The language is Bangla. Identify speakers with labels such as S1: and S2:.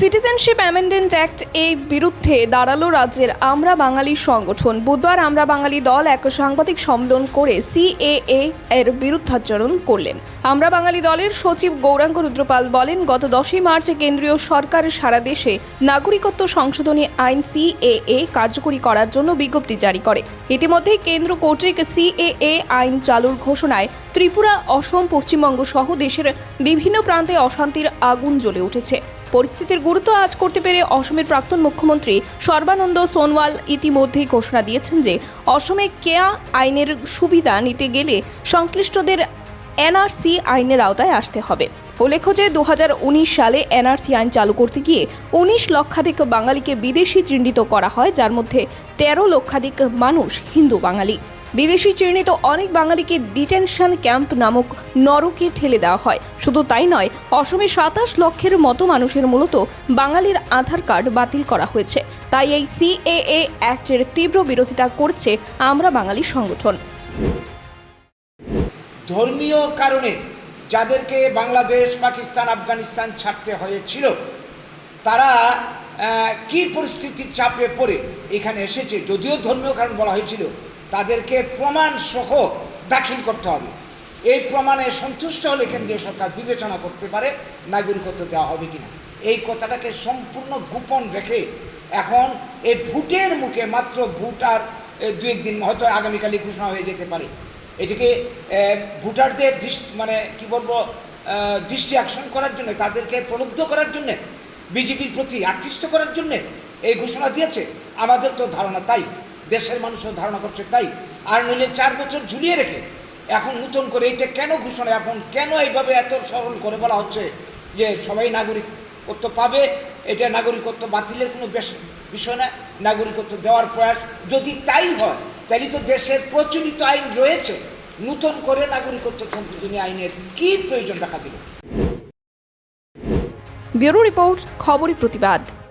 S1: সিটিজেনশিপ অ্যামেন্ডেন্ট অ্যাক্ট এই বিরুদ্ধে দাঁড়াল রাজ্যের আমরা বাঙালি সংগঠন। বুধবার আমরা বাঙালি দল এক সাংবাদিক সম্মেলন করে সিএএ এর বিরুদ্ধাচরণ করলেন। আমরা বাঙালি দলের সচিব গৌরাঙ্গ রুদ্রপাল বলেন, গত দশই মার্চ কেন্দ্রীয় সরকার সারা দেশে নাগরিকত্ব সংশোধনী আইন সিএএ কার্যকরী করার জন্য বিজ্ঞপ্তি জারি করে। ইতিমধ্যে কেন্দ্র কর্তৃক সিএএ আইন চালুর ঘোষণায় ত্রিপুরা, অসম, পশ্চিমবঙ্গ সহ দেশের বিভিন্ন প্রান্তে অশান্তির আগুন জ্বলে উঠেছে। পরিস্থিতির গুরুত্ব আজ করতে পেরে অসমের প্রাক্তন মুখ্যমন্ত্রী সর্বানন্দ সোনোয়াল ইতিমধ্যেই ঘোষণা দিয়েছেন যে অসমে কেয়া আইনের সুবিধা নিতে গেলে সংশ্লিষ্টদের এনআরসি আইনের আওতায় আসতে হবে। উল্লেখ্য যে দু হাজার উনিশ সালে এনআরসি আইন চালু করতে গিয়ে উনিশ লক্ষাধিক বাঙালিকে বিদেশি চিহ্নিত করা হয়, যার মধ্যে তেরো লক্ষাধিক মানুষ হিন্দু বাঙালি। বিদেশি চিহ্নিত অনেক বাঙালিকে ডিটেনশন ক্যাম্প নামক নরকে ঠেলে দেওয়া হয়। শুধু তাই নয়, অসমে সাতাশ লক্ষের মতো মানুষের মূলত বাঙালির আধার কার্ড বাতিল করা হয়েছে। তাই এই সিএএ অ্যাক্টের তীব্র বিরোধিতা করছে আমরা বাঙালি সংগঠন।
S2: ধর্মীয় কারণে যাদেরকে বাংলাদেশ, পাকিস্তান, আফগানিস্তান ছাড়তে হয়েছিল, তারা কি পরিস্থিতির চাপে পড়ে এখানে এসেছে? যদিও ধর্মীয় কারণ বলা হয়েছিল তাদেরকে প্রমাণ সহ দাখিল করতে হবে। এই প্রমাণে সন্তুষ্ট হলে কেন্দ্রীয় সরকার বিবেচনা করতে পারে নাগরিকত্ব দেওয়া হবে কিনা। এই কথাটাকে সম্পূর্ণ গোপন রেখে এখন এই ভোটের মুখে মাত্র ভোট আর দু একদিন হয়তো আগামীকালই ঘোষণা হয়ে যেতে পারে। এটিকে ভোটারদের দৃষ্টি মানে কি বলব দৃষ্টি আকর্ষণ করার জন্য, তাদেরকে প্রলুব্ধ করার জন্য, বিজেপির প্রতি আকৃষ্ট করার জন্য এই ঘোষণা দিয়েছে। আমাদের তো ধারণা তাই। দেশের মানুষও ধারণা করছে তাই। আর নইলে চার বছর ঝুলিয়ে রেখে এখন নতুন করে এটা কেন ঘোষণা, এখন কেন এইভাবে এত সরল করে বলা হচ্ছে যে সবাই নাগরিকত্ব পাবে? এটা নাগরিকত্ব বাতিলের কোনো বিষয় না, নাগরিকত্ব দেওয়ার প্রয়াস। যদি তাই হয়, তাহলে তো দেশের প্রচলিত আইন রয়েছে। নতুন করে নাগরিকত্ব সংশোধনী আইনের কি প্রয়োজন দেখা দিল?
S1: ব্যুরো রিপোর্ট খবরের প্রতিবাদ।